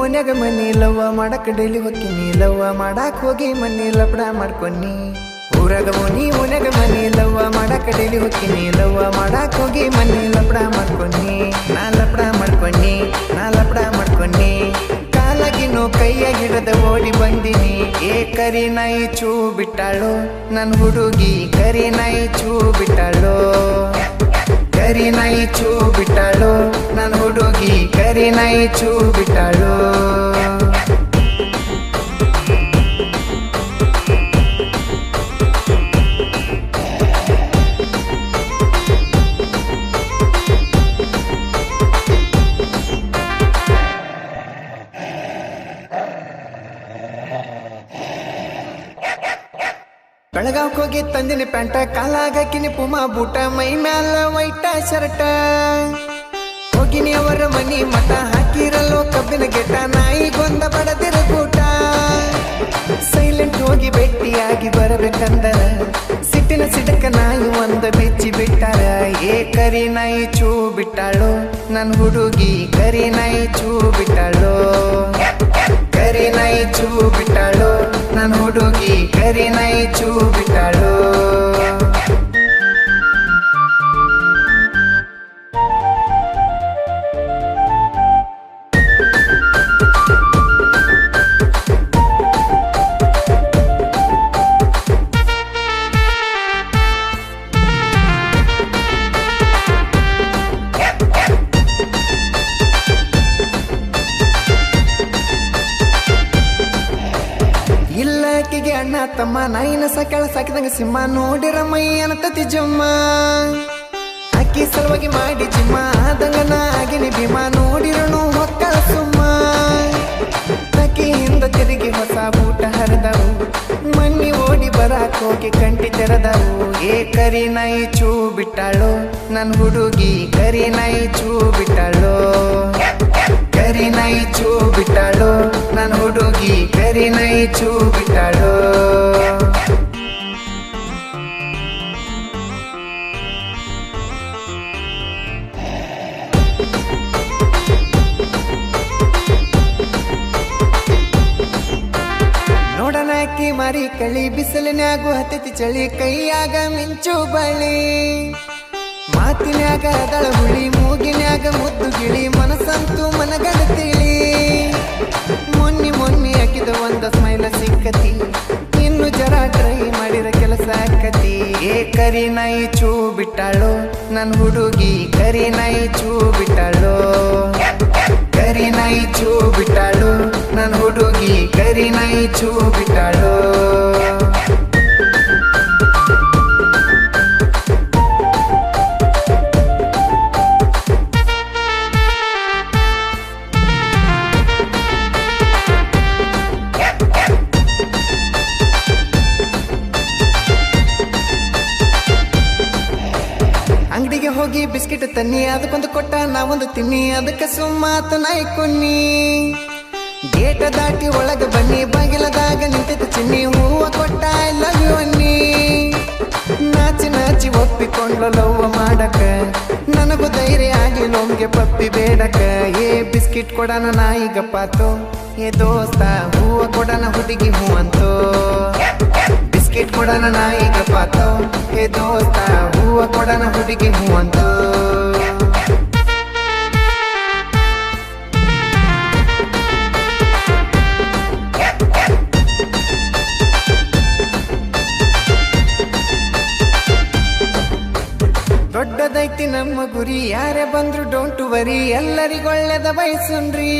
ಓನ್ಯಾಗ ಮನಿ ಲವ್ವ ಮಾಡಕ್ ಡೈಲಿ ಹೊಕ್ಕಿನಿ ಲವ್ವ ಮಾಡಕ್ಕೆ ಹೋಗಿ ಮನೆ ಲಪಡ ಮಾಡ್ಕೊನಿ. ಊರಾಗ ಓನಿ ಓನ್ಯಾಗ ಮನಿ ಲವ್ವ ಮಾಡಕ್ ಡೈಲಿ ಹೊಕ್ಕಿನಿ ಲವ್ವ ಮಾಡಕ್ ಹೋಗಿ ಮನೆ ಲಪಡ ಮಾಡ್ಕೊನಿ. ನಾ ಲಪಡ ಮಾಡ್ಕೊನಿ, ನಾ ಲಪಡ ಮಾಡ್ಕೊನಿ. ಕಾಲಾಗಿನೋ ಕೈಯ ಹಿಡದ ಓಡಿ ಬಂದಿನಿ. ಏ ಕರಿ ನಾಯಿ ಚೂ ಬಿಟ್ಟಾಳು. ನನ್ ಹುಡುಗಿ ಕರಿ ನಾಯಿ ಚೂ ಬಿಟ್ಟಾಳು. ಕರಿ ನಾಯಿ ಚೂ ಬಿಟ್ಟಾಳು. ನನ್ ಹುಡುಗಿ ಕರಿ ನಾಯಿ ಚೂ ಬಿಟ್ಟಾಳು ಬೆಳಗಾವ್ಕ್ ಹೋಗಿ ತಂದಿನಿ ಪ್ಯಾಂಟ ಕಾಲಾಗಕಿನಿ ಪುಮಾ ಬೂಟ ಮೈ ಮ್ಯಾಲ ವೈಟ ಶರ್ಟ ಹೋಗಿನಿ ಅವರ ಮನಿ ಮಠ ಹಾಕಿರಲ್ಲೋ ಕಬ್ಬಿನ ಗೆಟ ನಾಯಿಗೊಂದ ಬಡದಿರ ಕೂಟ. ಸೈಲೆಂಟ್ ಹೋಗಿ ಭೇಟಿಯಾಗಿ ಬರಬೇಕಂದರ ಸಿಟ್ಟಿನ ಸಿಡಕ ನಾಯಿ ಒಂದ ಬೆಚ್ಚಿ ಬಿಟ್ಟಾರ. ಏ ಕರಿ ನಾಯಿ ಚೂ ಬಿಟ್ಟಾಳು, ನನ್ ಹುಡುಗಿ ಕರಿ ನಾಯಿ ಚೂ ಬಿಟ್ಟಾಳು. ಕರಿ ನಾಯಿ ಚೂ ಬಿಟ್ಟಾಳು, ನನ್ ಹುಡುಗಿ ಕರಿ ನಾಯಿ ಚೂ ಬಿಟ್ಟಾಳು. ತಮ್ಮ ನಾಯಿನ ಸಕಳ ಸಾಕಿದಂಗ ಸಿಂಹ ನೋಡಿರ ಮೈಯನ ತತಿ ಜಮ್ಮ. ಅಕ್ಕಿ ಸಲುವಾಗಿ ಮಾಡಿ ಜಿಮ್ಮ ಆದಂಗ ನಾ ಆಗಿನಿ ಭೀಮ ನೋಡಿರನು ಮಕ್ಕಳ ಸುಮ್ಮ. ಅಕ್ಕಿಯಿಂದ ತಿರುಗಿ ಹೊಸ ಊಟ ಹರಿದವು. ಮಣ್ಣಿ ಓಡಿ ಬರಾಕ್ ಹೋಗಿ ಕಂಟಿ ತೆರೆದವು. ಏ ಕರಿ ನಾಯಿ ಚೂ ಬಿಟ್ಟಾಳು, ನನ್ ಹುಡುಗಿ ಕರಿ ನಾಯಿ ಚೂ ಬಿಟ್ಟಾಳು. ಕರಿ ನಾಯಿ ಚೂ ಬಿಟ್ಟಾಳು, ನನ್ ಹುಡುಗಿ ಕರಿ ನಾಯಿ ಚೂ ಬಿಟ್ಟಾಳು. ಮಾರಿ ಕಳಿ ಬಿಸಿಲಿನಾಗು ಹತ್ತತಿ ಚಳಿ, ಕೈಯಾಗ ಮಿಂಚು ಬಳಿ ಮಾತಿನಾಗ ಅದಳ ಹುಳಿ ಮೂಗಿನಾಗ ಮುದ್ದು ಗಿಳಿ, ಮನಸ್ಸಂತೂ ಮನಗಡ ತಿಳಿ. ಮೊನ್ನಿ ಮೊನ್ನಿ ಹಾಕಿದ ಒಂದ ಸ್ಮೈಲ ಸಿಕ್ಕತಿ, ಇನ್ನು ಜರ ಟ್ರೈ ಮಾಡಿದ ಕೆಲಸ ಆಕತಿ. ಏ ಕರಿ ನಾಯಿ ಚೂ ಬಿಟ್ಟಾಳು, ನನ್ ಹುಡುಗಿ ಕರಿ ನಾಯಿ ಚೂ ಬಿಟ್ಟಾಳು. ಕರಿ ನಾಯಿ ಚೂ ಬಿಟ್ಟಾಳು. ಹುಡುಗಿ ಕರಿ ನಾಯಿ ಚೂ ಬಿಟ್ಟಾಳು ಅಂಗಡಿಗೆ ಹೋಗಿ ಬಿಸ್ಕಿಟ್ ತನ್ನಿ ಅದಕ್ಕೊಂದು ಕೊಟ್ಟ, ನಾವೊಂದು ತಿನ್ನಿ, ಅದಕ್ಕೆ ಸುಮ್ಮಾತು ನಾಯಿ ಗೇಟ ದಾಟಿ ಒಳಗೆ ಬನ್ನಿ, ಬಾಗಿಲದಾಗ ನಿಂತಿದ್ದ ಚಿನ್ನಿ, ಹೂವ ಕೊಟ್ಟ ಐ ಲವ್ ಯು ಅನ್ನಿ. ನಾಚಿ ನಾಚಿ ಒಪ್ಪಿಕೊಂಡು ಲವ್ವ ಮಾಡಕ. ನನಗೂ ಧೈರ್ಯ ಆಗಿ ಲೋಮ್ಗೆ ಪಪ್ಪಿ ಬೇಡಕ. ಏ, ಬಿಸ್ಕಿಟ್ ಕೊಡನ ನಾಯಿ ಪಾತು. ಏ, ದೋಸ್ತ, ಹೂವ ಕೊಡನ ಹುಡುಗಿ ಹೂ ಅಂತೋ. ಬಿಸ್ಕಿಟ್ ಕೊಡನ ನಾಯಿ ಪಾತು. ಏ, ದೋಸ್ತ, ಹೂವ ಕೊಡನ ಹುಡುಗಿ ಹೂ ಅಂತೋ. ನಮ್ಮ ಗುರಿ, ಯಾರೇ ಬಂದ್ರು ಡೋಂಟ್ ವರಿ ಎಲ್ಲರಿಗೊಳ್ಳೆದ ಬಯಸುನ್ರಿ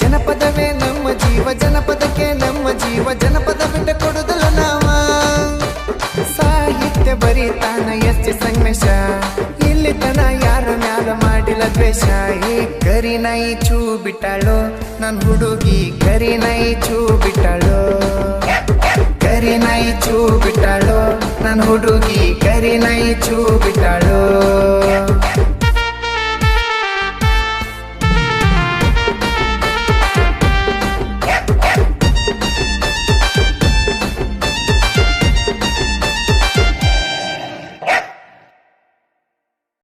ಜನಪದವೇ ನಮ್ಮ ಜೀವ, ಜನಪದಕ್ಕೆ ನಮ್ಮ ಜೀವ, ಜನಪದ ಬಿಟ್ಟ ಕೊಡುದಲ್ಲ ನಾವ. ಸಾಹಿತ್ಯ ಬರೀತಾನ ಎಸ್ ಸಂಗಮೇಶ ಮಾಡಿಲ್ಲ ದ್ವೇಷ ಏ ಕರಿ ನಾಯಿ ಚೂ ಬಿಟ್ಟಾಳು ನನ್ ಹುಡುಗಿ ಕರಿ ನಾಯಿ ಚೂ ಬಿಟ್ಟಾಳು ಕರಿ ನಾಯಿ ಚೂ ಬಿಟ್ಟಾಳು ನನ್ ಹುಡುಗಿ ಕರಿ ನಾಯಿ ಚೂ ಬಿಟ್ಟಾಳು